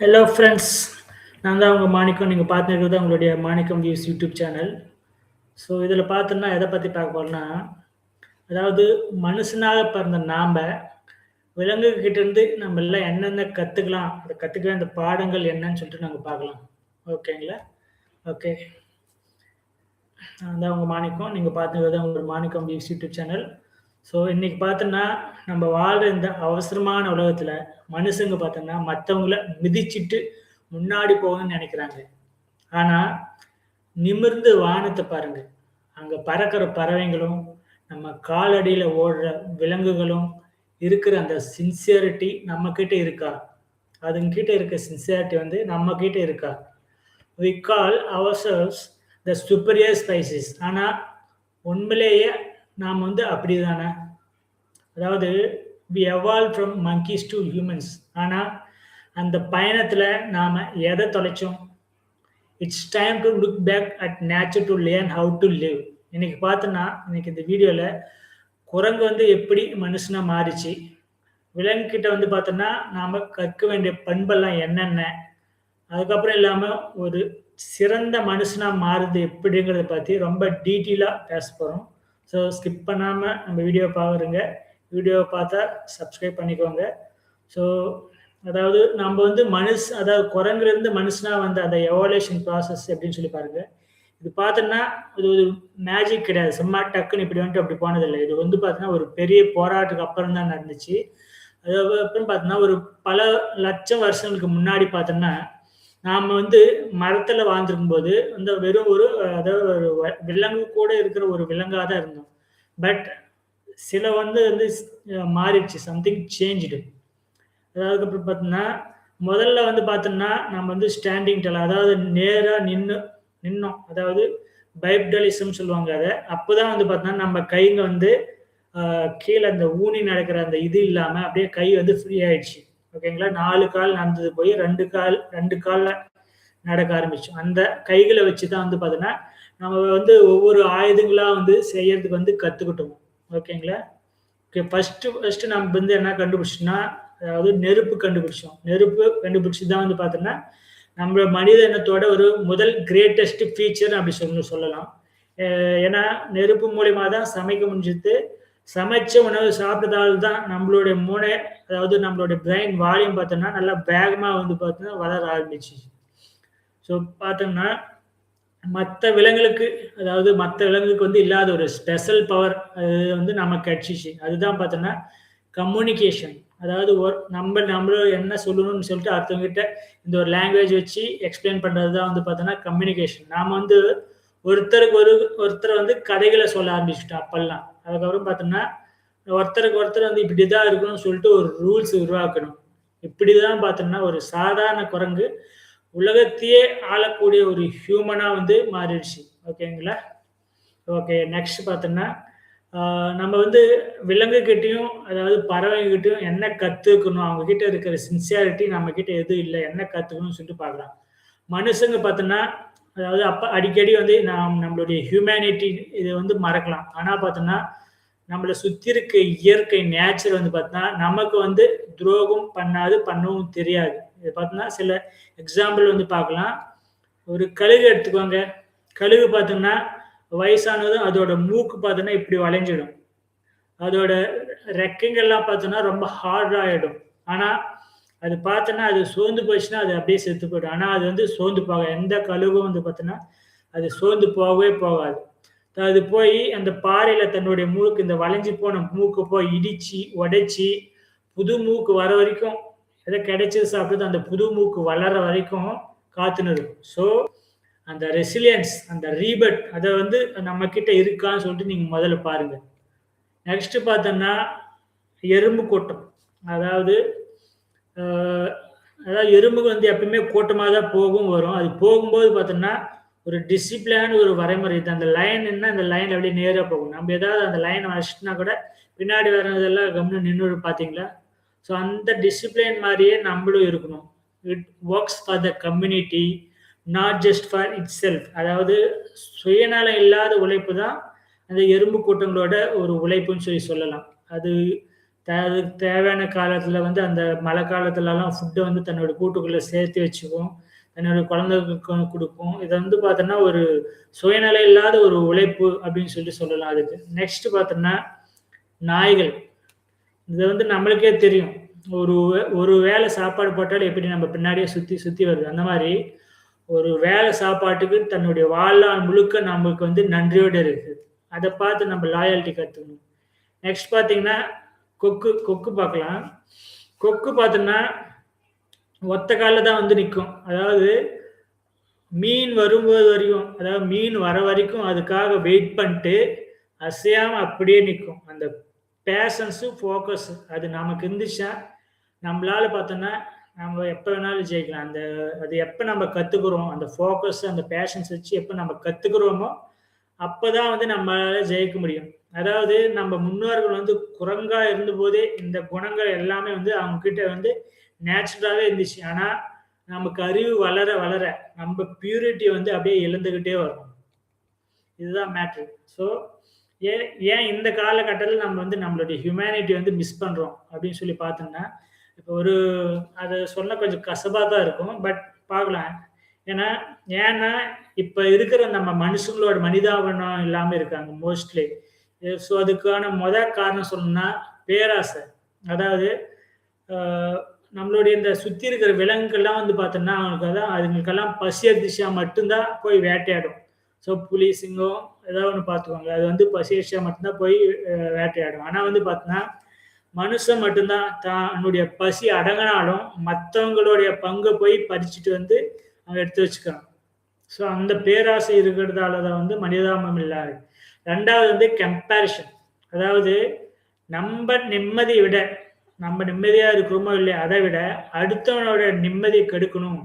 Hello friends நான் தான் உங்கள் மாணிக்கம். நீங்கள் பார்த்துருக்கிறது உங்களுடைய Manickam views YouTube channel so இதில் பார்த்தோன்னா எதை பற்றி பார்க்க போகிறோன்னா அதாவது மனுஷனாக பிறந்த நாம் விலங்குகிட்டேருந்து நம்ம எல்லாம் என்னென்ன கற்றுக்கலாம் அதை கற்றுக்கிற அந்த பாடங்கள் என்னன்னு சொல்லிட்டு நாங்கள் பார்க்கலாம். ஓகேங்களா ஓகே நான் தான் உங்கள் மாணிக்கம். நீங்கள் பார்த்துக்கிறது உங்களோட Manickam views YouTube channel so இன்னைக்கு பார்த்தோன்னா நம்ம வாழ்ற இந்த அவசரமான உலகத்தில் மனுஷங்க பார்த்தோன்னா மற்றவங்கள மிதிச்சிட்டு முன்னாடி போகணும்னு நினைக்கிறாங்க. ஆனால் நிமிர்ந்து வானத்தை பாருங்க. அங்கே பறக்கிற பறவைங்களும் நம்ம காலடியில் ஓடுற விலங்குகளும் இருக்கிற அந்த சின்சியரிட்டி நம்ம கிட்ட இருக்கா? அதுங்கிட்ட இருக்க சின்சியாரிட்டி வந்து நம்ம கிட்ட இருக்கா? We call ourselves the superior species ஆனால் உண்மையிலேயே நாம் வந்து அப்படி தானே அதாவது we evolve from monkeys to humans ஆனால் அந்த பயணத்தில் நாம் எதை தொலைச்சோம்? It's time to look back at nature to learn how to live இன்னைக்கு பார்த்தோன்னா இன்னைக்கு இந்த வீடியோவில் குரங்கு வந்து எப்படி மனுஷனாக மாறிச்சு? விலங்குகிட்ட வந்து பார்த்தோன்னா நாம் கற்க வேண்டிய பண்பெல்லாம் என்னென்ன? அதுக்கப்புறம் இல்லாமல் ஒரு சிறந்த மனுஷனாக மாறுது எப்படிங்கிறத பற்றி ரொம்ப டீட்டெயிலாக பேச போகிறோம் ஸோ ஸ்கிப் பண்ணாமல் நம்ம வீடியோ பாருங்க. வீடியோவை பார்த்தா சப்ஸ்கிரைப் பண்ணிக்கோங்க. ஸோ அதாவது நம்ம வந்து மனுஷ் அதாவது குரங்குலேருந்து மனுஷனாக வந்த அந்த எவாலேஷன் ப்ராசஸ் எப்படின்னு சொல்லி பாருங்க. இது பார்த்தோன்னா இது ஒரு மேஜிக் கிடையாது. சும்மா டக்குன்னு இப்படி வந்துட்டு அப்படி போனதில்லை. இது வந்து பார்த்தீங்கன்னா ஒரு பெரிய போராட்டத்துக்கு அப்புறம் தான் நடந்துச்சு. அதுக்கப்புறம் பார்த்தோன்னா ஒரு பல லட்சம் வருஷங்களுக்கு முன்னாடி பார்த்தோன்னா நாம் வந்து மரத்தில் வாழ்ந்துருக்கும் போது அந்த வெறும் ஒரு அதாவது ஒரு விலங்கு கூட இருக்கிற ஒரு விலங்காக தான் இருந்தோம். பட் சில வந்து வந்து மாறிடுச்சு. சம்திங் சேஞ்சுடு அதாவது அப்புறம் பார்த்தோம்னா முதல்ல வந்து பார்த்தோம்னா நம்ம வந்து ஸ்டாண்டிங் டெல் அதாவது நேராக நின்று நின்னோம். அதாவது பைப்டலிசம் சொல்லுவாங்க அதை. அப்போ தான் வந்து பார்த்தோம்னா நம்ம கைங்க வந்து கீழே அந்த ஊனி நடக்கிற அந்த இது இல்லாமல் அப்படியே கை வந்து ஃப்ரீ ஆயிடுச்சு. ஓகேங்களா நாலு கால் நடந்தது போய் ரெண்டு கால் ரெண்டு காலில் நடக்க ஆரம்பிச்சோம் அந்த கைகளை வச்சு தான் வந்து பார்த்தோன்னா நம்ம வந்து ஒவ்வொரு ஆயுதங்களாக வந்து செய்யறதுக்கு வந்து கற்றுக்கிட்டோம் ஓகேங்களா ஓகே ஃபஸ்ட்டு ஃபஸ்ட்டு நம்ம வந்து என்ன கண்டுபிடிச்சோம்னா அதாவது நெருப்பு கண்டுபிடிச்சோம். நெருப்பு கண்டுபிடிச்சி தான் வந்து பார்த்தோன்னா நம்ம மனித இனத்தோட ஒரு முதல் கிரேட்டஸ்ட் ஃபீச்சர் அப்படி சொல்லி சொல்லலாம். ஏன்னா நெருப்பு மூலியமாக தான் சமைக்க முடிஞ்சது. சமைச்ச உணவு சாப்பிட்டதால் தான் நம்மளுடைய மூளை அதாவது நம்மளுடைய பிரெயின் வால்யூம் பார்த்தோம்னா நல்லா வேகமாக வந்து பார்த்தோன்னா வளர ஆரம்பிச்சு. ஸோ பார்த்தோம்னா மற்ற விலங்குகளுக்கு அதாவது மற்ற விலங்குகளுக்கு வந்து இல்லாத ஒரு ஸ்பெஷல் பவர் அது வந்து நமக்கு கிடச்சிச்சு அதுதான் பார்த்தோன்னா கம்யூனிகேஷன் அதாவது ஒரு நம்ம நம்மளும் என்ன சொல்லணும்னு சொல்லிட்டு அடுத்தவங்ககிட்ட இந்த ஒரு லாங்குவேஜ் வச்சு எக்ஸ்பிளைன் பண்ணுறது தான் வந்து பார்த்தோன்னா கம்யூனிகேஷன் நாம் வந்து ஒருத்தருக்கு ஒரு ஒருத்தர் வந்து கதைகளை சொல்ல ஆரம்பிச்சுட்டோம் அப்பெல்லாம். அதுக்கப்புறம் பார்த்தோம்னா ஒருத்தருக்கு ஒருத்தர் வந்து இப்படி தான் இருக்கணும்னு சொல்லிட்டு ஒரு ரூல்ஸ் உருவாக்கணும். இப்படி தான் பார்த்தோம்னா ஒரு சாதாரண குரங்கு உலகத்தையே ஆளக்கூடிய ஒரு ஹியூமனாக வந்து மாறிடுச்சு. ஓகேங்களா ஓகே நெக்ஸ்ட் பார்த்தோம்னா நம்ம வந்து விலங்குகிட்டையும் அதாவது பறவைகிட்டையும் என்ன கற்றுக்கணும் அவங்கக்கிட்ட இருக்கிற சின்சியாரிட்டி நம்மக்கிட்ட எதுவும் இல்லை. என்ன கற்றுக்கணும்னு சொல்லிட்டு பார்க்கலாம். மனுஷங்க பார்த்தோன்னா அதாவது அப்போ அடிக்கடி வந்து நாம் நம்மளுடைய ஹியூமனிட்டி இது வந்து மறக்கலாம். ஆனால் பார்த்தோன்னா நம்மளை சுற்றி இருக்க இயற்கை நேச்சர் வந்து பார்த்தோன்னா நமக்கு வந்து துரோகம் பண்ணாது பண்ணவும் தெரியாது. இது பார்த்தோன்னா சில எக்ஸாம்பிள் வந்து பார்க்கலாம். ஒரு கழுகு எடுத்துக்கோங்க. கழுகு பார்த்தோம்னா வயசானதும் அதோட மூக்கு பார்த்தோன்னா இப்படி வளைஞ்சிடும். அதோட ரெக்கைங்கள்லாம் பார்த்தோன்னா ரொம்ப ஹார்ட் ஆகிடும் ஆனால் அது பார்த்தோன்னா அது சோர்ந்து போச்சுன்னா அது அப்படியே செத்து போயிடும். ஆனால் அது வந்து சோர்ந்து போக எந்த கழுகும் வந்து பார்த்தோன்னா அது சோர்ந்து போகவே போகாது. அது போய் அந்த பாறையில் தன்னுடைய மூக்கு இந்த வளைஞ்சி போன மூக்கு போய் இடிச்சு உடைச்சி புது மூக்கு வர வரைக்கும் எதை கிடைச்சது சாப்பிட்டு அந்த புது மூக்கு வளர வரைக்கும் காத்துன்னு இருக்கும். ஸோ அந்த ரெசிலியன்ஸ் அந்த ரீபட் அதை வந்து நம்ம கிட்ட இருக்கான்னு சொல்லிட்டு நீங்கள் முதல்ல பாருங்க. நெக்ஸ்ட் பார்த்தோன்னா எறும்பு கூட்டம். அதாவது அதாவது எறும்புக்கு வந்து எப்பயுமே கூட்டமாக தான் போகும் வரும். அது போகும்போது பார்த்தோம்னா ஒரு டிசிப்ளின் ஒரு வரைமுறை. இது அந்த லைன் என்ன அந்த லைன் அப்படியே நேராக போகும். நம்ம ஏதாவது அந்த லைனை வச்சுட்டுனா கூட பின்னாடி வர்றதெல்லாம் கம்னு நின்று பார்த்தீங்களா? ஸோ அந்த டிசிப்ளின் மாதிரியே நம்மளும் இருக்கணும். It works for the community not just for itself அதாவது சுயநலம் இல்லாத உழைப்பு தான் அந்த எறும்பு கூட்டங்களோட ஒரு உழைப்புன்னு சொல்லி சொல்லலாம். அது அதுக்கு தேவையான காலத்தில் வந்து அந்த மழை காலத்துலலாம் ஃபுட்டை வந்து தன்னோட கூட்டுக்குள்ளே சேர்த்து வச்சுக்கும் தன்னோட குழந்தைகளுக்கு கொடுக்கும். இதை வந்து பார்த்தோன்னா ஒரு சுயநிலை இல்லாத ஒரு உழைப்பு அப்படின்னு சொல்லி சொல்லலாம் அதுக்கு. நெக்ஸ்ட் பார்த்தோன்னா நாய்கள். இது வந்து நம்மளுக்கே தெரியும். ஒரு ஒரு வேளை சாப்பாடு போட்டாலும் எப்படி நம்ம பின்னாடியே சுற்றி சுற்றி வருது. அந்த மாதிரி ஒரு வேலை சாப்பாட்டுக்கு தன்னுடைய வாழ்நாள் முழுக்க நமக்கு வந்து நன்றியோடு இருக்குது. அதை பார்த்து நம்ம லாயாலிட்டி கற்றுக்கணும் நெக்ஸ்ட் பார்த்தீங்கன்னா கொக்கு கொக்கு பார்க்கலாம். கொக்கு பார்த்தோம்னா ஒத்த காலில் தான் வந்து நிற்கும் அதாவது மீன் வரும்போது வரைக்கும் அதாவது மீன் வர வரைக்கும் அதுக்காக வெயிட் பண்ணிட்டு அசையாமல் அப்படியே நிற்கும் அந்த பேஷன்ஸு ஃபோக்கஸ் அது நமக்கு இருந்துச்சா? நம்மளால பார்த்தோன்னா நம்ம எப்போ வேணாலும் ஜெயிக்கலாம். அந்த அது எப்போ நம்ம கற்றுக்குறோம் அந்த ஃபோக்கஸ் அந்த பேஷன்ஸ் வச்சு எப்போ நம்ம கற்றுக்குறோமோ அப்போ தான் வந்து நம்மளால் ஜெயிக்க முடியும். அதாவது நம்ம முன்னோர்கள் வந்து குரங்கா இருந்தபோதே இந்த குணங்கள் எல்லாமே வந்து அவங்க கிட்ட வந்து நேச்சுரலாகவே இருந்துச்சு. ஆனால் நமக்கு அறிவு வளர வளர நம்ம பியூரிட்டி வந்து அப்படியே இழந்துக்கிட்டே வரும். இதுதான் மேட்ரு ஸோ ஏன் ஏன் இந்த காலகட்டத்தில் நம்ம வந்து நம்மளுடைய ஹியூமனிட்டி வந்து மிஸ் பண்ணுறோம் அப்படின்னு சொல்லி பார்த்தோம்னா இப்போ ஒரு அதை சொல்ல கொஞ்சம் கசப்பாக தான் இருக்கும் பட் பார்க்கலாம். ஏன்னா ஏன்னா இப்போ இருக்கிற நம்ம மனுஷங்களோட மனிதாபனம் இல்லாமல் இருக்காங்க மோஸ்ட்லி ஸோ அதுக்கான மொத காரணம் சொல்லணும்னா பேராசை. அதாவது நம்மளுடைய இந்த சுற்றி இருக்கிற விலங்குகள்லாம் வந்து பார்த்தோம்னா அவங்களுக்கு அதான் அதுங்களுக்கெல்லாம் பசி அடிச்சா மட்டும்தான் போய் வேட்டையாடும். ஸோ புலி சிங்கம் ஏதாவது ஒன்று பார்த்துக்கோங்க. அது வந்து பசி அடிச்சா மட்டும்தான் போய் வேட்டையாடும். ஆனால் வந்து பார்த்தோன்னா மனுஷன் மட்டும்தான் தன்னுடைய பசி அடங்கினாலும் மற்றவங்களுடைய பங்கை போய் பறிச்சுட்டு வந்து அவன் எடுத்து வச்சுக்கிறான். ஸோ அந்த பேராசை இருக்கிறதால தான் வந்து மனிதாபம் இல்லாது. ரெண்டாவது வந்து கம்பேரிஷன் அதாவது நம்ம நிம்மதியை விட நம்ம நிம்மதியாக இருக்கிறோமோ இல்லையா அதை விட அடுத்தவனோட நிம்மதியை கெடுக்கணும்.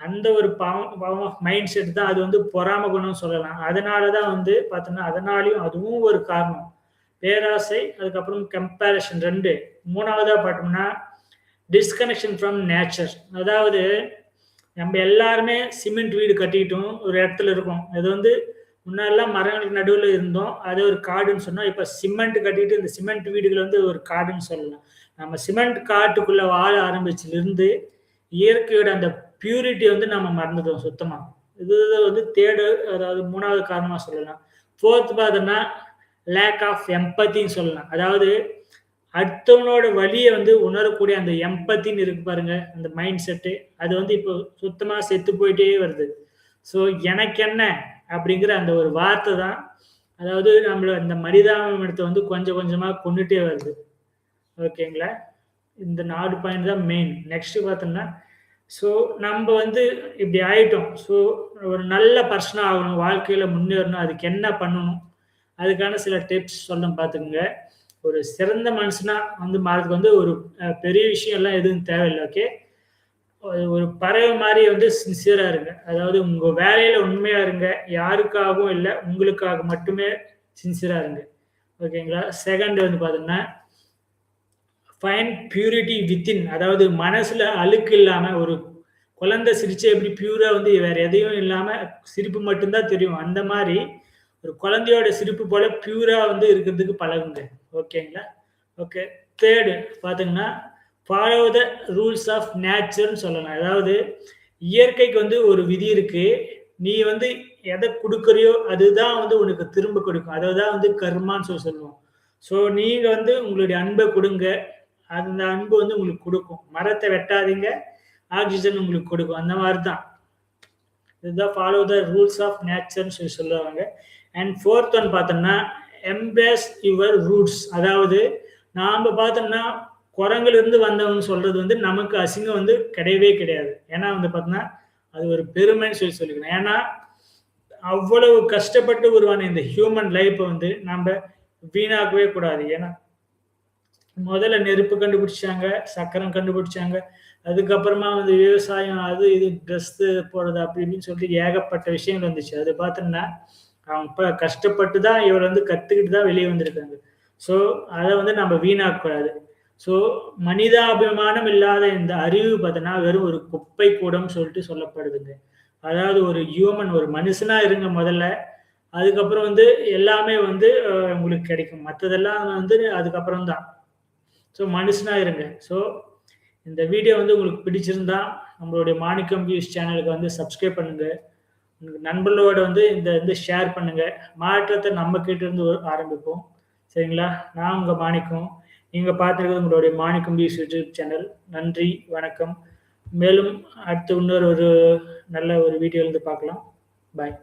அந்த ஒரு பாவம் பாவம் மைண்ட் செட் தான் அது வந்து பொறாம குணம்னு சொல்லலாம். அதனால தான் வந்து பார்த்தோம்னா அதனாலையும் அதுவும் ஒரு காரணம். பேராசை அதுக்கப்புறம் கம்பேரிஷன் ரெண்டு. மூணாவதாக பார்த்தோம்னா டிஸ்கனெக்ஷன் ஃப்ரம் நேச்சர் அதாவது நம்ம எல்லாருமே சிமெண்ட் வீடு கட்டிக்கிட்டோம் ஒரு இடத்துல இருக்கோம். அது வந்து முன்னாடிலாம் மரங்களுக்கு நடுவில் இருந்தோம். அது ஒரு காடுன்னு சொன்னோம். இப்போ சிமெண்ட் கட்டிட்டு இந்த சிமெண்ட் வீடுகள் வந்து ஒரு காடுன்னு சொல்லலாம். நம்ம சிமெண்ட் காட்டுக்குள்ளே வாழ ஆரம்பிச்சிலிருந்து இயற்கையோட அந்த பியூரிட்டி வந்து நம்ம மறந்துட்டோம் சுத்தமாக இது வந்து தேட அதாவது மூணாவது காரணமாக சொல்லலாம். ஃபோர்த் பார்த்தோன்னா லேக் ஆஃப் எம்பத்தின்னு சொல்லலாம். அதாவது அடுத்தவனோட வழியை வந்து உணரக்கூடிய அந்த எம்பத்தின்னு இருக்கு பாருங்க அந்த மைண்ட் செட்டு அது வந்து இப்போ சுத்தமாக செத்து போயிட்டே வருது. ஸோ எனக்கு என்ன? அப்படிங்கிற அந்த ஒரு வார்த்தை தான். அதாவது நம்மள இந்த மனிதாபிமானத்தை வந்து கொஞ்சம் கொஞ்சமாக கொண்டுட்டே வருது. ஓகேங்களா? இந்த நாலு பாயிண்ட் தான் மெயின் நெக்ஸ்ட் பார்த்தோம்னா ஸோ நம்ம வந்து இப்படி ஆயிட்டோம். ஸோ ஒரு நல்ல பர்சனாக ஆகணும் வாழ்க்கையில் முன்னேறணும் அதுக்கு என்ன பண்ணணும்? அதுக்கான சில டிப்ஸ் சொல்ல பார்த்துக்குங்க. ஒரு சிறந்த மனுஷனா வந்து மாறதுக்கு வந்து ஒரு பெரிய விஷயம் எல்லாம் எதுவும் தேவையில்லை ஓகே ஒரு பறவை மாதிரி வந்து சின்சியரா இருங்க. அதாவது உங்க வேலையில உண்மையா இருங்க. யாருக்காகவும் இல்லை உங்களுக்காக மட்டுமே சின்சியரா இருங்க. ஓகேங்களா செகண்ட் வந்து பாத்தீங்கன்னா ஃபைன் பியூரிட்டி வித்தின் அதாவது மனசுல அழுக்கு இல்லாம ஒரு குழந்தை சிரிச்சு எப்படி பியூரா வந்து வேற எதையும் இல்லாம சிரிப்பு மட்டும்தான் தெரியும். அந்த மாதிரி ஒரு குழந்தையோட சிரிப்பு போல பியூரா வந்து இருக்கிறதுக்கு பழகுங்க. ஓகேங்களா ஓகே தேர்டு பார்த்தீங்கன்னா ஃபாலோ த ரூல்ஸ் ஆஃப் நேச்சர்னு சொல்லலாம். அதாவது இயற்கைக்கு வந்து ஒரு விதி இருக்கு. நீ வந்து எதை கொடுக்குறியோ அதுதான் வந்து உனக்கு திரும்ப கொடுக்கும். அதை தான் வந்து கர்மான்னு சொல்லி சொல்லுவோம். ஸோ நீங்கள் வந்து உங்களுடைய அன்பை கொடுங்க. அந்த அன்பு வந்து உங்களுக்கு கொடுக்கும். மரத்தை வெட்டாதீங்க. ஆக்சிஜன் உங்களுக்கு கொடுக்கும். அந்த மாதிரி தான் இதுதான் ஃபாலோ த ரூல்ஸ் ஆஃப் நேச்சர்னு சொல்லி சொல்லுவாங்க. அண்ட் ஃபோர்த் ஒன் பார்த்தோம்னா எம்பேஸ் யுவர் ரூட்ஸ் அதாவது நாம் பார்த்தோம்னா குரங்குலேருந்து வந்தவங்க சொல்கிறது வந்து நமக்கு அசிங்கம் வந்து கிடையவே கிடையாது. ஏன்னா வந்து பார்த்தீங்கன்னா அது ஒரு பெருமைன்னு சொல்லி சொல்லிக்கணும். ஏன்னா அவ்வளவு கஷ்டப்பட்டு உருவான இந்த ஹியூமன் லைஃப்பை வந்து நம்ம வீணாக்கவே கூடாது. ஏன்னா முதல்ல நெருப்பு கண்டுபிடிச்சாங்க சக்கரம் கண்டுபிடிச்சாங்க அதுக்கப்புறமா வந்து விவசாயம் அது இது ட்ரெஸ்ஸு போடுறது அப்படி இப்படின்னு சொல்லிட்டு ஏகப்பட்ட விஷயங்கள் வந்துச்சு. அது பார்த்தோம்னா அவங்க இப்போ கஷ்டப்பட்டு தான் இவர் வந்து கற்றுக்கிட்டு தான் வெளியே வந்திருக்காங்க. ஸோ அதை வந்து நம்ம வீணாக்கக்கூடாது. ஸோ மனிதாபிமானம் இல்லாத இந்த அறிவு பார்த்தோன்னா வெறும் ஒரு குப்பை கூடம் சொல்லிட்டு சொல்லப்படுதுங்க. அதாவது ஒரு ஹியூமன் ஒரு மனுஷனா இருங்க முதல்ல. அதுக்கப்புறம் வந்து எல்லாமே வந்து உங்களுக்கு கிடைக்கும். மற்றதெல்லாம் வந்து அதுக்கப்புறம் தான். ஸோ மனுஷனாக இருங்க. ஸோ இந்த வீடியோ வந்து உங்களுக்கு பிடிச்சிருந்தா நம்மளுடைய மாணிக்கம் வியூஸ் சேனலுக்கு வந்து சப்ஸ்கிரைப் பண்ணுங்க. உங்கள் நண்பர்களோட வந்து இந்த வந்து ஷேர் பண்ணுங்க. மாற்றத்தை நம்ம கிட்ட இருந்து ஆரம்பிப்போம். சரிங்களா? நான் உங்கள் மாணிக்கம். நீங்கள் பார்த்துருக்கிறது உங்களுடைய மாணிக்கம் வியூஸ் யூடியூப் சேனல். நன்றி வணக்கம். மேலும் அடுத்து இன்னொரு ஒரு நல்ல ஒரு வீடியோ இருந்து பார்க்கலாம். பாய்